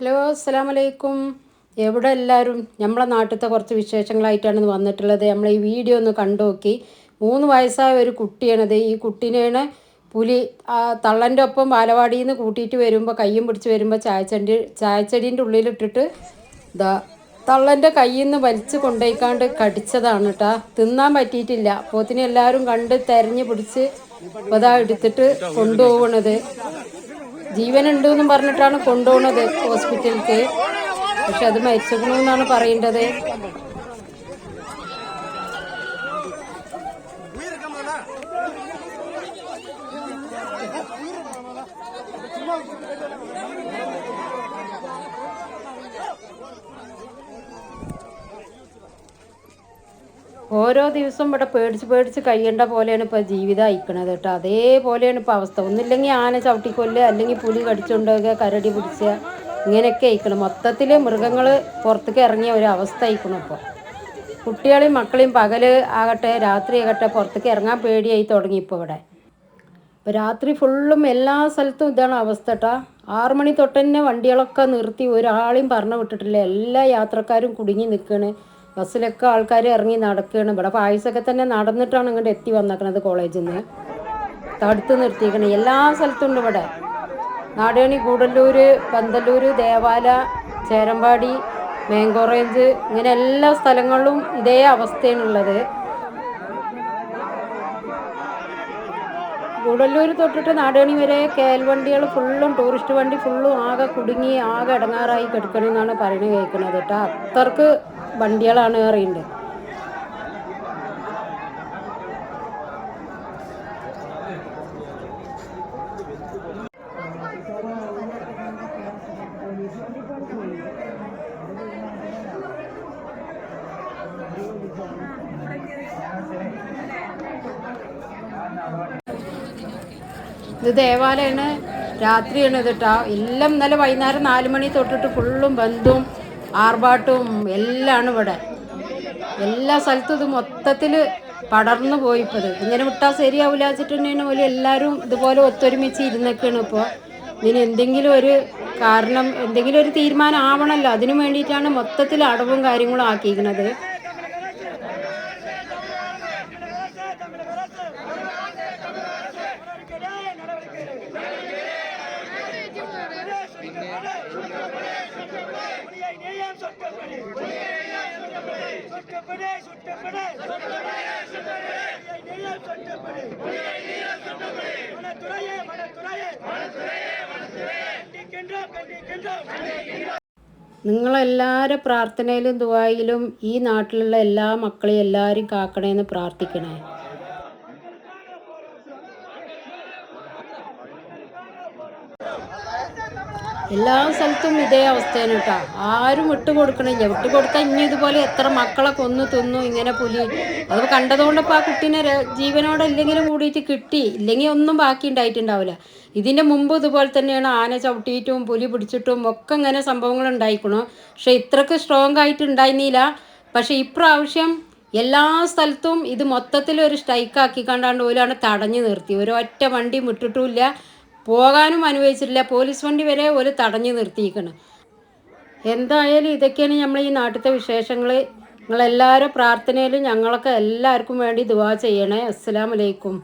Hello അസ്സാം വലൈക്കും എവിടെ എല്ലാവരും നമ്മളെ നാട്ടിലത്തെ കുറച്ച് വിശേഷങ്ങളായിട്ടാണ് വന്നിട്ടുള്ളത്. നമ്മൾ ഈ വീഡിയോ ഒന്ന് കണ്ടു നോക്കി മൂന്ന് വയസ്സായ ഒരു കുട്ടിയാണിത് ഈ കുട്ടീനെയാണ് പുലി തള്ളന്റെ ഒപ്പം ബാലവാടിയിൽ നിന്ന് കൂട്ടിയിട്ട് വരുമ്പോൾ കയ്യും പിടിച്ച് വരുമ്പോൾ ചായച്ചെടി ചായച്ചെടീന്റെ ഉള്ളിലിട്ടിട്ട് ഇതാ തള്ളന്റെ കയ്യിൽ നിന്ന് വലിച്ചു കൊണ്ടുപോയിക്കാണ്ട് കടിച്ചതാണ് കേട്ടോ തിന്നാൻ പറ്റിയിട്ടില്ല. പോത്തിനെ എല്ലാവരും കണ്ട് തെരഞ്ഞു പിടിച്ച് അതാ എടുത്തിട്ട് കൊണ്ടുപോകണത് ജീവനുണ്ട് എന്നും പറഞ്ഞിട്ടാണ് കൊണ്ടുപോകുന്നത് ഹോസ്പിറ്റലിലേക്ക്. പക്ഷെ അത് മരിച്ചു എന്നാണ് പറയേണ്ടത്. ഓരോ ദിവസവും ഇവിടെ പേടിച്ച് പേടിച്ച് കഴിയേണ്ട പോലെയാണ് ഇപ്പോൾ ജീവിതം അയക്കണത് കേട്ടോ. അതേപോലെയാണ് ഇപ്പോൾ അവസ്ഥ. ഒന്നില്ലെങ്കിൽ ആന ചവിട്ടിക്കൊല്ലുക അല്ലെങ്കിൽ പുലി കടിച്ചുകൊണ്ടുപോകുക കരടി പിടിച്ചുക ഇങ്ങനെയൊക്കെ അയക്കണം മൊത്തത്തിൽ മൃഗങ്ങൾ പുറത്തേക്ക് ഇറങ്ങിയ ഒരു അവസ്ഥ അയക്കണം ഇപ്പോൾ കുട്ടികളെയും മക്കളെയും പകൽ ആകട്ടെ രാത്രി ആകട്ടെ പുറത്തേക്ക് ഇറങ്ങാൻ പേടിയായി തുടങ്ങി ഇപ്പോൾ ഇവിടെ. ഇപ്പോൾ രാത്രി ഫുള്ളും എല്ലാ സ്ഥലത്തും ഇതാണ് അവസ്ഥ കേട്ടോ. ആറു മണി തൊട്ട് തന്നെ വണ്ടികളൊക്കെ നിർത്തി ഒരാളെയും പറഞ്ഞു വിട്ടിട്ടില്ല. എല്ലാ യാത്രക്കാരും കുടുങ്ങി നിൽക്കുകയാണ് ബസ്സിലൊക്കെ ആൾക്കാർ ഇറങ്ങി നടക്കുകയാണ്. ഇവിടെ പായസമൊക്കെ തന്നെ നടന്നിട്ടാണ് ഇങ്ങോട്ട് എത്തി വന്നേക്കണത് കോളേജിൽ നിന്ന് തടുത്ത് നിർത്തിയിരിക്കണം എല്ലാ സ്ഥലത്തും ഉണ്ട് ഇവിടെ. നാടേണി കൂടല്ലൂർ പന്തല്ലൂർ ദേവാല ചേരമ്പാടി മാംഗോ റേഞ്ച് ഇങ്ങനെ എല്ലാ സ്ഥലങ്ങളിലും ഇതേ അവസ്ഥയാണുള്ളത്. ഗുഡല്ലൂർ തൊട്ടിട്ട് നാടേണി വരെ കേൽ വണ്ടികൾ ഫുള്ളും ടൂറിസ്റ്റ് വണ്ടി ഫുള്ളും ആകെ കുടുങ്ങി ആകെ ഇടങ്ങാറായി കിടക്കണമെന്നാണ് പറയുന്നത് കേൾക്കുന്നത് കേട്ടോ. അത്രയ്ക്ക് വണ്ടികളാണ് അറിയുന്നത് ഇത് ദേവാലയമാണ് രാത്രിയാണ് ഇത് കേട്ടോ എല്ലാം ഇന്നലെ വൈകുന്നേരം നാല് മണി തൊട്ടിട്ട് ഫുള്ളും ബന്ധും ആർഭാട്ടും എല്ലാം ഇവിടെ. എല്ലാ സ്ഥലത്തും ഇത് മൊത്തത്തിൽ പടർന്നു പോയി ഇപ്പോൾ ഇത് ഇങ്ങനെ വിട്ടാൽ ശരിയാവില്ല വെച്ചിട്ട് തന്നെയാണ് പോലെ എല്ലാവരും ഇതുപോലെ ഒത്തൊരുമിച്ച് ഇരുന്നൊക്കെയാണ് ഇപ്പോൾ ഇതിന് എന്തെങ്കിലും ഒരു കാരണം എന്തെങ്കിലും ഒരു തീരുമാനം ആവണമല്ലോ അതിനു വേണ്ടിയിട്ടാണ് മൊത്തത്തിൽ അടവും കാര്യങ്ങളും ആക്കിയിരിക്കുന്നത് നിങ്ങളെല്ലാവരും പ്രാർത്ഥനയിലും ദുബായിലും ഈ നാട്ടിലുള്ള എല്ലാ മക്കളെയും എല്ലാവരും കാക്കണേന്ന് പ്രാർത്ഥിക്കണേ. എല്ലാ സ്ഥലത്തും ഇതേ അവസ്ഥയാണ് കേട്ടോ. ആരും വിട്ടു കൊടുക്കണില്ല. വിട്ടു കൊടുത്താൽ ഇനി ഇതുപോലെ എത്ര മക്കളെ കൊന്നു തിന്നു ഇങ്ങനെ പുലി അത് കണ്ടതുകൊണ്ടപ്പോൾ ആ കുട്ടീനെ ജീവനോടെ ഇല്ലെങ്കിലും കൂടിയിട്ട് കിട്ടി. ഇല്ലെങ്കിൽ ഒന്നും ബാക്കി ഉണ്ടായിട്ടുണ്ടാവില്ല. ഇതിന്റെ മുമ്പ് ഇതുപോലെ തന്നെയാണ് ആന ചവിട്ടിയിട്ടും പുലി പിടിച്ചിട്ടും ഒക്കെ ഇങ്ങനെ സംഭവങ്ങൾ ഉണ്ടായിക്കണു. പക്ഷെ ഇത്രക്ക് സ്ട്രോങ് ആയിട്ട് ഉണ്ടായിരുന്നില്ല. പക്ഷെ ഇപ്രാവശ്യം എല്ലാ സ്ഥലത്തും ഇത് മൊത്തത്തിൽ ഒരു സ്ട്രൈക്ക് ആക്കി കണ്ടാണ്ട് പോലാണ് തടഞ്ഞു നിർത്തി. ഒരു ഒറ്റ വണ്ടിയും വിട്ടിട്ടുമില്ല പോകാനും അനുവദിച്ചിട്ടില്ല. പോലീസ് വണ്ടി വരെ ഒരു തടഞ്ഞു നിർത്തിയിരിക്കണം. എന്തായാലും ഇതൊക്കെയാണ് നമ്മൾ ഈ നാട്ടിലത്തെ വിശേഷങ്ങൾ നിങ്ങളെല്ലാവരും പ്രാർത്ഥനയിലും ഞങ്ങളൊക്കെ എല്ലാവർക്കും വേണ്ടി ദുവാ ചെയ്യണേ. അസ്സലാമലൈക്കും